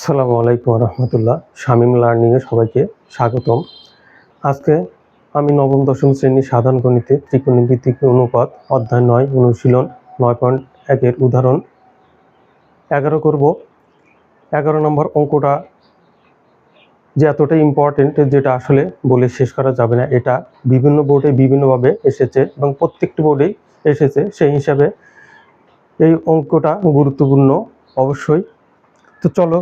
আসসালামু আলাইকুম রহমতুল্লাহ। শামীম লার্নিংয়ে সবাইকে স্বাগতম। আজকে আমি নবম, দশম শ্রেণি সাধারণ গণিতে ত্রিকোণমিতিক অনুপাত অধ্যায় নয়, অনুশীলন নয় পয়েন্ট একের উদাহরণ এগারো করব। এগারো নম্বর অঙ্কটা যে এতটা ইম্পর্টেন্ট যেটা আসলে বলে শেষ করা যাবে না, এটা বিভিন্ন বোর্ডে বিভিন্নভাবে এসেছে এবং প্রত্যেকটি বোর্ডেই এসেছে, সেই হিসাবে এই অঙ্কটা গুরুত্বপূর্ণ অবশ্যই। তো চলো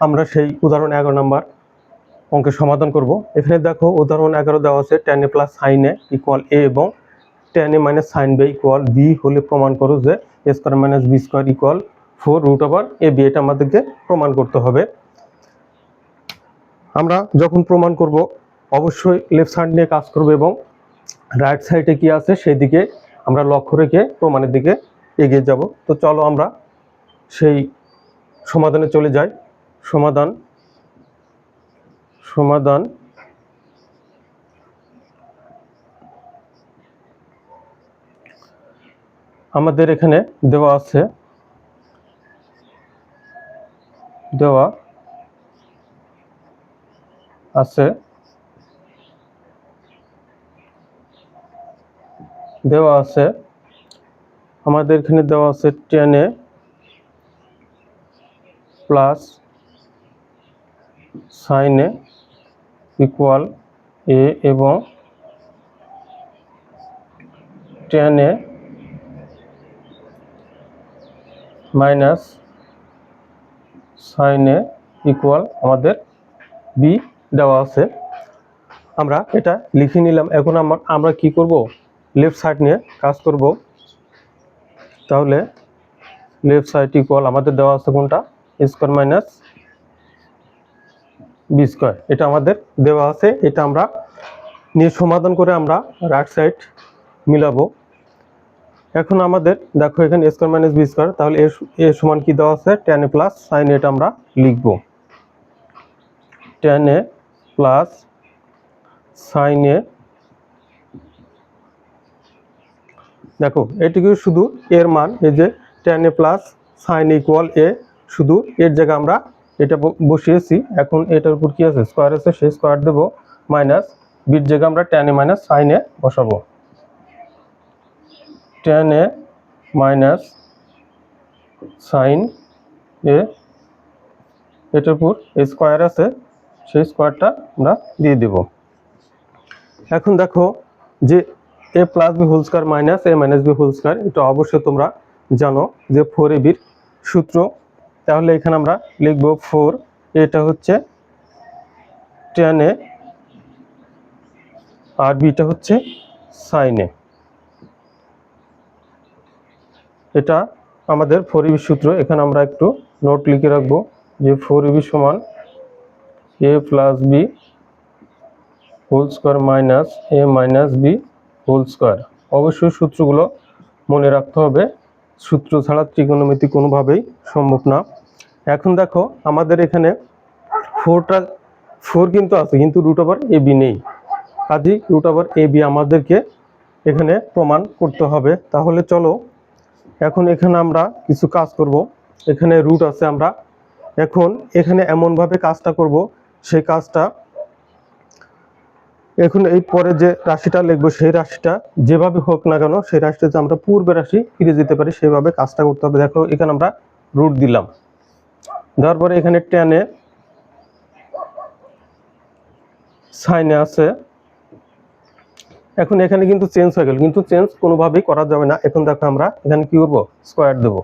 আমরা সেই উদাহরণ এগারো নাম্বার অঙ্কের সমাধান করব। এখানে দেখো উদাহরণ এগারো দেওয়া আছে tan A plus sine A equal A এবং tan A minus sine B equal B হলে প্রমাণ করো যে A square minus B square equal four root over A B এটা আমাদেরকে প্রমাণ করতে হবে। আমরা যখন প্রমাণ করব, অবশ্যই লেফট সাইড নিয়ে কাজ করব এবং রাইট সাইডে কি আছে সেই দিকে আমরা লক্ষ্য রেখে প্রমাণের দিকে এগিয়ে যাব। তো চলো আমরা সেই সমাধানে চলে যাই। সমাধান সমাধান, আমাদের এখানে দেওয়া আছে দেওয়া আছে দেওয়া আছে, আমাদের এখানে দেওয়া আছে টেনে প্লাস সাইনে ইকুয়াল এ এবং টেনে মাইনাস সাইনে ইকুয়াল আমাদের বি দেওয়া আছে। আমরা এটা লিখে নিলাম। এখন আমার আমরা কি করব? লেফট সাইড নিয়ে কাজ করব। তাহলে লেফট সাইড ইকুয়াল আমাদের দেওয়া আছে কোনটা? স্কোয়ার মাইনাস বি এটা আমাদের দেওয়া আছে। এটা আমরা নিয়ে সমাধান করে আমরা রাইট সাইড মিলাবো। এখন আমাদের, দেখো এখানে স্কোয়ার মাইনাস বি স্কোয়ার তাহলে এ সমান কি দেওয়া আছে? টেন এ প্লাস সাইন এটা আমরা লিখব। Tan A plus sine A দেখো, এটিকে শুধু এর মান, এই যে tan A plus sine equal A শুধু এর জায়গায় আমরা এটা বসিয়েছি। এখন এটার উপর কি আছে? স্কোয়ার আছে, সেই স্কোয়ার দেবো মাইনাস বির জায়গায় আমরা এ মাইনাস সাইন বসাবো। এ মাইনাস সাইন এ এটার উপর স্কোয়ার আছে, সেই স্কোয়ারটা আমরা দিয়ে দেব। এখন দেখো যে A plus B whole square minus A minus B whole square এটা অবশ্যই তোমরা জানো যে ফোর এ বির সূত্র তাহলে এখানে আমরা লিখব ফোর এটা হচ্ছে টেন এ আর বিটা হচ্ছে সাইন এটা আমাদের ফোর ইবি সূত্র, এখানে আমরা একটু নোট লিখে রাখব যে ফোর ইবি সমান A plus B whole square minus A minus B whole square অবশ্যই সূত্রগুলো মনে রাখতে হবে। সূত্র ছাড়া ত্রিকোণমিতি কোনোভাবেই সম্ভব না। এখন দেখো, আমাদের এখানে ফোরটা ফোর কিন্তু আছে, কিন্তু রুট ওভার এ বি নেই। কাজেই রুট ওভার এ বি আমাদেরকে এখানে প্রমাণ করতে হবে। তাহলে চলো, এখন এখানে আমরা কিছু কাজ করব। এখানে রুট আছে আমরা। এখন এখানে এমনভাবে কাজটা করব, সেই কাজটা এখন এই পরে যে রাশিটা লিখব, সেই রাশিটা যেভাবে হোক না কেন, সেই রাশিটাতে আমরা পূর্বে রাশি ফিরে যেতে পারি সেভাবে কাজটা করতে হবে। দেখো, এখানে আমরা রুট দিলাম। দেওয়ার পরে এখানে টেনে সাইনে আছে। এখন এখানে কিন্তু চেঞ্জ হয়ে গেল, কিন্তু চেঞ্জ কোনোভাবেই করা যাবে না। এখন দেখো আমরা এখানে কি করব? স্কোয়ার দেবো।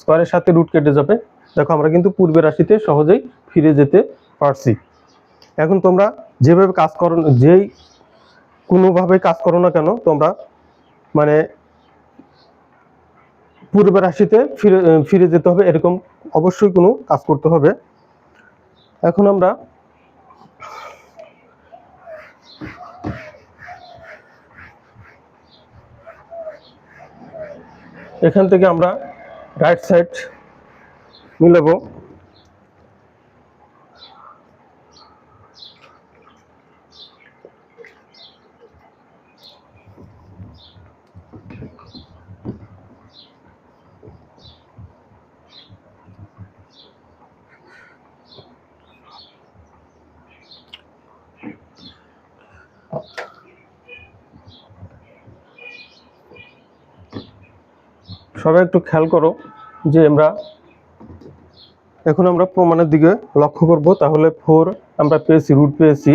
স্কোয়ারের সাথে রুট কেটে যাবে। দেখো, আমরা কিন্তু পূর্বের রাশিতে সহজেই ফিরে যেতে পারছি। এখন তোমরা যেভাবে কাজ করো যেই কোনোভাবে কাজ করো না কেন, তোমরা মানে পূর্বের রাশিতে ফিরে ফিরে যেতে হবে, এরকম অবশ্যই কোনো কাজ করতে হবে। এখন আমরা এখান থেকে আমরা রাইট সাইড মিলাবো। সবাই একটু খেয়াল করো যে আমরা এখন আমরা প্রমাণের দিকে লক্ষ্য করব। তাহলে ফোর আমরা পেয়েছি রুট পেয়েছি।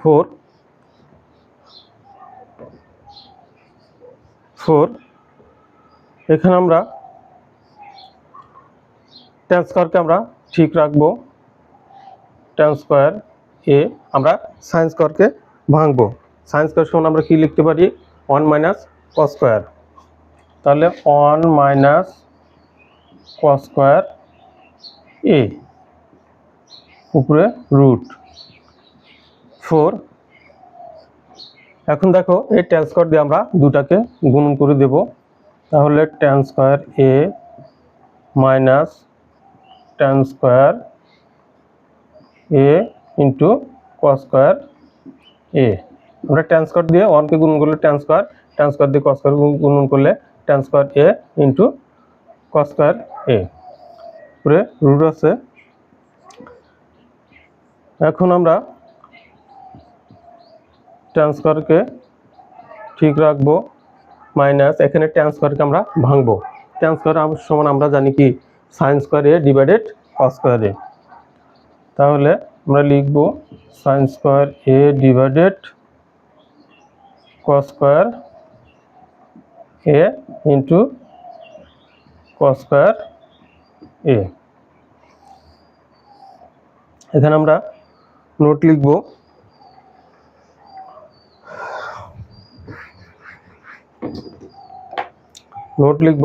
ফোর ফোর এখানে আমরা টেন স্কোয়ারকে আমরা ঠিক রাখব। টেন স্কোয়ার এ আমরা সায়েন্স স্কোয়ারকে ভাঙবো। সায়েন্স স্কোয়ার সমান আমরা কি লিখতে পারি? ওয়ান মাইনাস কস স্কোয়ার তাহলে one minus cos square A উপরে রুট ফোর এখন দেখো এই টেন স্কোয়ার দিয়ে আমরা দুটাকে গুণন করে দেব। তাহলে tan square A minus tan square A into cos square A আমরা টেন স্কোয়ার দিয়ে ওয়ানকে গুণন করলে টেন স্কোয়ার টেন স্কোয়ার দিয়ে কস স্কোয়ার গুণন করলে tan square A into cos square A উপরে রুট আছে। এখন আমরা ট্রান্সফারকে ঠিক রাখব মাইনাস এখানে ট্রান্সফারকে আমরা ভাঙবো। ট্রান্সফার সমান আমরা জানি কি? Sine square A divided cos square A তাহলে আমরা লিখব sine square A divided cos square A into cos square A এখানে আমরা নোট লিখব। নোট লিখব।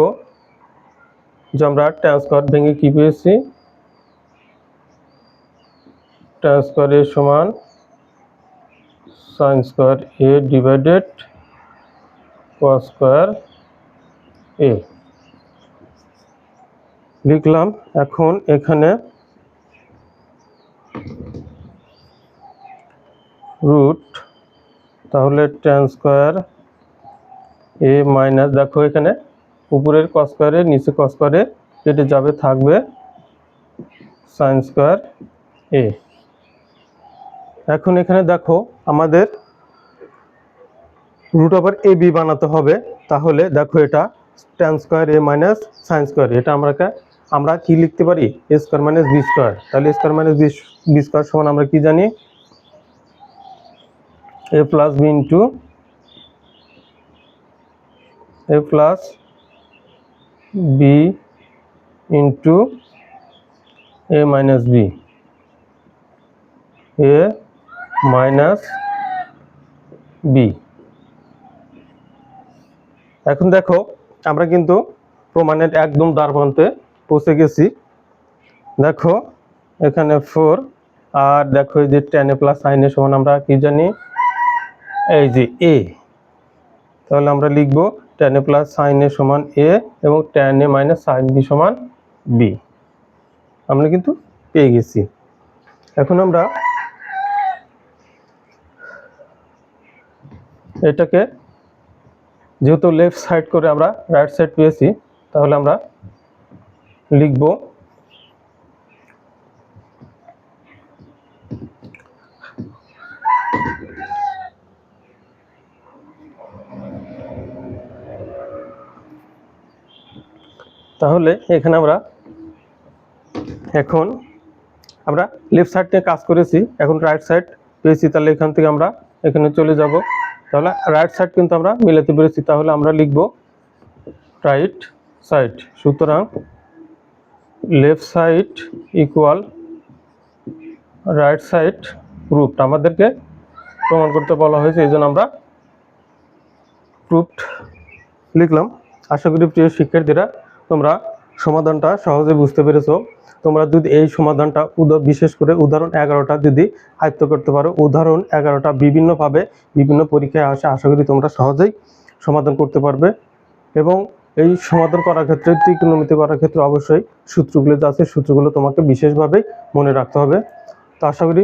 যে আমরা ট্রান্সফার ভেঙে কি পেয়েছি? ট্রান্সফার এ সমান sine square A divided cos square A লিখলাম, এখন এখানে রুট তাহলে ট্যান স্কোয়ার এ মাইনাস দেখো এখানে উপরের কস স্কোয়ারে নিচে কস স্কোয়ারে কেটে যাবে থাকবে সাইন স্কোয়ার এ এখন এখানে দেখো আমাদের রুট ওভার এ বি বানাতে হবে, তাহলে দেখো এটা tan square A minus sine square এটা আমরা আমরা কি লিখতে পারি? A square minus B square তাহলে square minus B B square সমান আমরা কি জানি? A plus B into A plus B into A minus B A minus B এখন দেখো, আমরা কিন্তু প্রমাণের একদম দ্বারপ্রান্তে পৌঁছে গেছি। দেখো, এখানে ফোর আর দেখো এই যে টেন প্লাস সাইন সমান, আমরা কি জানি? এই যে এ তাহলে আমরা লিখব tan A plus sine A সমান এ এবং tan A minus sine B সমান বি আমরা কিন্তু পেয়ে গেছি। এখন আমরা এটাকে যেহেতু লেফট সাইড করে আমরা রাইট সাইড পেয়েছি, তাহলে আমরা লিখব তাহলে এখানে আমরা এখন আমরা লেফট সাইড থেকে কাজ করেছি, এখন রাইট সাইড পেয়েছি, তাহলে এখান থেকে আমরা এখানে চলে যাব। তাহলে রাইট সাইড কিন্তু আমরা মিলাতে পেরেছি, তাহলে আমরা লিখব রাইট সাইড সুতরাং left side equal right side proved আমাদেরকে প্রমাণ করতে বলা হয়েছে, এই জন্য আমরা প্রুফড লিখলাম। আশা করি প্রিয় শিক্ষার্থীরা তোমরা সমাধানটা সহজে বুঝতে পেরেছ। তোমরা যদি এই সমাধানটা বিশেষ করে উদাহরণ এগারোটা যদি আয়ত্ত করতে পারো, উদাহরণ এগারোটা বিভিন্নভাবে বিভিন্ন পরীক্ষায় আসে, আশা করি তোমরা সহজেই সমাধান করতে পারবে। এবং এই সমাধান করার ক্ষেত্রে, ত্রিকোণমিতি করার ক্ষেত্রে অবশ্যই সূত্রগুলো যা আছে, সূত্রগুলো তোমাকে বিশেষভাবে মনে রাখতে হবে। তো আশা করি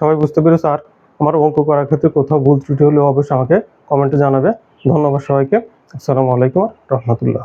সবাই বুঝতে পেরেছ। আর আমার অঙ্ক করার ক্ষেত্রে কোথাও ভুল ত্রুটি হলেও অবশ্যই আমাকে কমেন্টে জানাবে। ধন্যবাদ সবাইকে। আসসালামু আলাইকুম রহমতুল্লাহ।